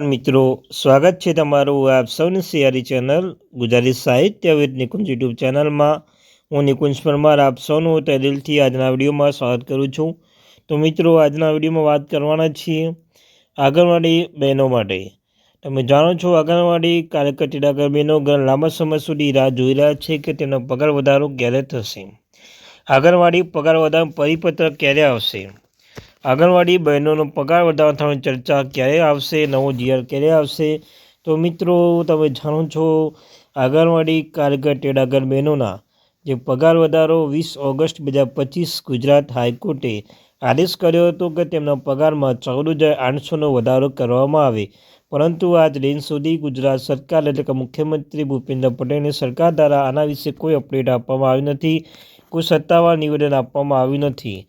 મિત્રો, સ્વાગત છે તમારું આપ સૌની સિયારી ચેનલ ગુજરાતી સાહિત્ય વિદ નિકુંજ યુટ્યુબ ચેનલમાં. હું નિકુંજ પરમાર, આપ સૌનું તે દિલથી આજના વિડીયોમાં સ્વાગત કરું છું. તો મિત્રો, આજના વિડીયોમાં વાત કરવાના છીએ આંગણવાડી બહેનો માટે. તમે જાણો છો, આંગણવાડી કાર્યકર બહેનો ઘણા લાંબા સમય સુધી રાહ જોઈ રહ્યા છે કે તેમનો પગાર વધારો ક્યારે થશે? આંગણવાડી પગાર વધારો પરિપત્ર ક્યારે આવશે? આંગણવાડી બહેનોનો પગાર વધારવા થવાની ચર્ચા ક્યારે આવશે? નવો જીઆર ક્યારે આવશે? તો મિત્રો, તમે જાણો છો, આંગણવાડી કારગર ટેડાગર બહેનોના જે પગાર વધારો વીસ ઓગસ્ટ બે હજાર પચીસ ગુજરાત હાઈકોર્ટે આદેશ કર્યો હતો કે તેમના પગારમાં ચૌદ હજાર આઠસોનો વધારો કરવામાં આવે. પરંતુ આજ દિન સુધી ગુજરાત સરકાર એટલે કે મુખ્યમંત્રી ભૂપેન્દ્ર પટેલની સરકાર દ્વારા આના વિશે કોઈ અપડેટ આપવામાં આવી નથી. કોઈ સત્તાવાર નિવેદન આપવામાં આવ્યું નથી.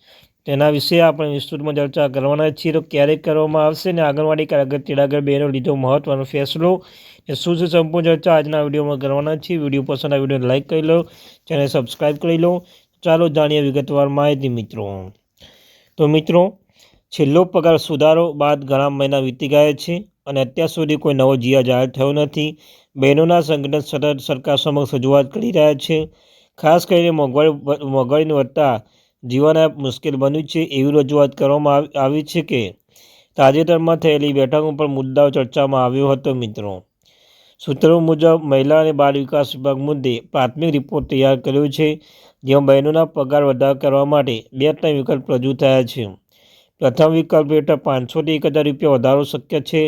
તેના વિશે આપણે વિસ્તૃતમાં ચર્ચા કરવાના છીએ. તો ક્યારે કરવામાં આવશે ને આંગણવાડી કાર્યકર બેનો લીધો મહત્વનો ફેસલો. એ શું છે સંપૂર્ણ ચર્ચા આજના વિડીયોમાં કરવાના છીએ. વીડિયો પસંદ આ વિડીયોને લાઇક કરી લો ચેનલ સબસ્ક્રાઈબ કરી લો. ચાલો જાણીએ વિગતવાર માહિતી મિત્રો. તો મિત્રો, છેલ્લો પગાર સુધારો બાદ ઘણા મહિના વીતી ગયા છે અને અત્યાર સુધી કોઈ નવો જીઆર જાહેર થયો નથી. બહેનોના સંગઠન સતત સરકાર સમક્ષ રજૂઆત કરી રહ્યા છે. ખાસ કરીને મોંઘવારી, મોંઘવારીને વધતા જીવન મુશ્કેલ બન્યું છે એવી રજૂઆત કરવામાં આવી છે કે તાજેતરમાં થયેલી બેઠક પર મુદ્દાઓ ચર્ચામાં આવ્યો હતો મિત્રો. સૂત્રો મુજબ મહિલા અને બાળ વિકાસ વિભાગ મુદ્દે પ્રાથમિક રિપોર્ટ તૈયાર કર્યો છે, જેમાં બહેનોના પગાર વધારો કરવા માટે બે ત્રણ વિકલ્પ રજૂ થયા છે. પ્રથમ વિકલ્પ હેઠળ પાંચસોથી એક હજાર રૂપિયા વધારો શક્ય છે,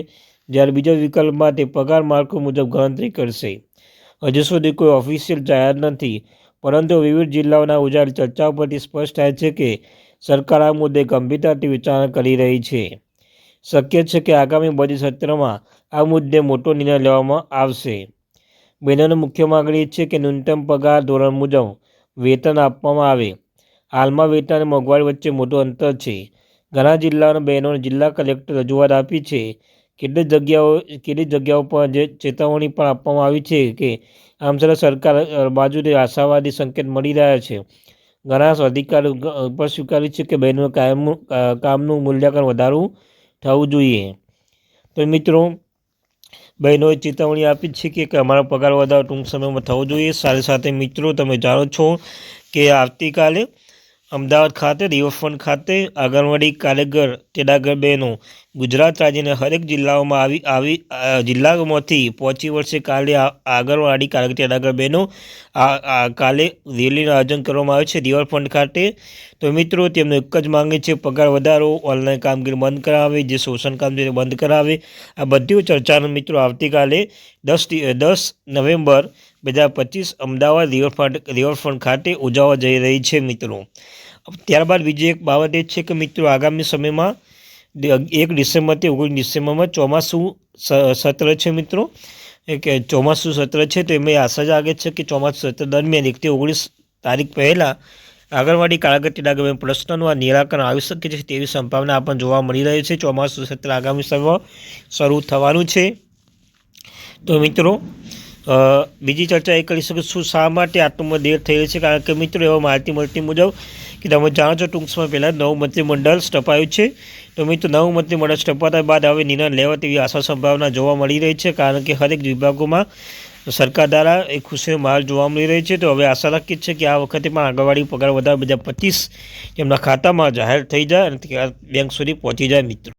જ્યારે બીજા વિકલ્પ માટે પગાર માળખું મુજબ ગણતરી કરશે. હજુ સુધી કોઈ ઓફિશિયલ જાહેર નથી પરંતુ વિવિધ જિલ્લાઓના ઉજાડ ચર્ચાઓ પરથી સ્પષ્ટ થાય છે કે સરકાર આ મુદ્દે ગંભીરતાથી વિચારણા કરી રહી છે. શક્ય છે કે આગામી બજેટ સત્રમાં આ મુદ્દે મોટો નિર્ણય લેવામાં આવશે. બહેનોની મુખ્ય માગણી છે કે ન્યૂનતમ પગાર ધોરણ મુજબ વેતન આપવામાં આવે. હાલમાં વેતન અને મોંઘવારી વચ્ચે મોટું અંતર છે. ઘણા જિલ્લાઓના બહેનોને જિલ્લા કલેક્ટર રજૂઆત આપી છે. કેટલીક જગ્યાઓ, કેટલી જગ્યાઓ પર જે ચેતવણી પણ આપવામાં આવી છે કે આમ છતાં સરકાર બાજુથી આશાવાદી સંકેત મળી રહ્યા છે. ઘણા અધિકારીઓ પણ સ્વીકાર્યું છે કે બહેનોનું કાયમ, કામનું મૂલ્યાંકન વધારવું થવું જોઈએ. તો મિત્રો, બહેનોએ ચેતવણી આપી છે કે અમારો પગાર વધારો ટૂંક સમયમાં થવો જોઈએ. સાથે સાથે મિત્રો, તમે જાણો છો કે આવતીકાલે અમદાવાદ ખાતે, રિવરફ્રન્ટ ખાતે, આંગણવાડી કારીગર તેડાગર બહેનો ગુજરાત રાજ્યના હરેક જિલ્લાઓમાં આવી આવી જિલ્લાઓમાંથી પહોંચી વર્ષે કાલે આંગણવાડી કારીગર તેડાગર બહેનો કાલે રેલીનું આયોજન કરવામાં આવે છે રિવરફ્રન્ટ ખાતે. તો મિત્રો, તેમનો એક જ માંગે છે, પગાર વધારો, ઓનલાઈન કામગીરી બંધ કરાવે, જે શોષણ કામગીરી બંધ કરાવે. આ બધી ચર્ચાનો મિત્રો આવતીકાલે દસ દસ નવેમ્બર બે પચીસ અમદાવાદ રિવરફ્રન્ટ રિવરફ્રન્ટ ખાતે ઉજવવા જઈ રહી છે મિત્રો. ત્યારબાદ બીજી એક બાબત એ છે કે મિત્રો, આગામી સમયમાં એક ડિસેમ્બરથી ઓગણીસ ડિસેમ્બરમાં ચોમાસું સત્ર છે મિત્રો. કે ચોમાસું સત્ર છે તો એમાં આશા જાગે છે કે ચોમાસું સત્ર દરમિયાન એકથી ઓગણીસ તારીખ પહેલાં આંગણવાડી કાળાગતિ આગળ પ્રશ્નનું આ નિરાકરણ આવી શકે છે તેવી સંભાવના આપણને જોવા મળી રહી છે. ચોમાસું સત્ર આગામી સમયમાં શરૂ થવાનું છે. તો મિત્રો બીજી ચર્ચા એ કરી શકું શું શા માટે આટલું દેર રહી છે? કારણ કે મિત્રો, એવા માહિતી મળતી મુજબ કે તમે જાણો છો ટૂંક સમય પહેલાં નવું મંત્રીમંડળ સ્થપાયું છે. તો મિત્રો, નવું મંત્રીમંડળ સ્થપાતા બાદ હવે નિર્ણય લેવા તેવી આશા સંભાવના જોવા મળી રહી છે. કારણ કે હરેક વિભાગોમાં સરકાર દ્વારા એ ખુશીનો માહોલ જોવા મળી રહી છે. તો હવે આશા રાખી છે કે આ વખતે પણ આંગણવાડી પગાર વધારે બે હજાર પચીસ તેમના ખાતામાં જાહેર થઈ જાય અને બેંક સુધી પહોંચી જાય મિત્રો.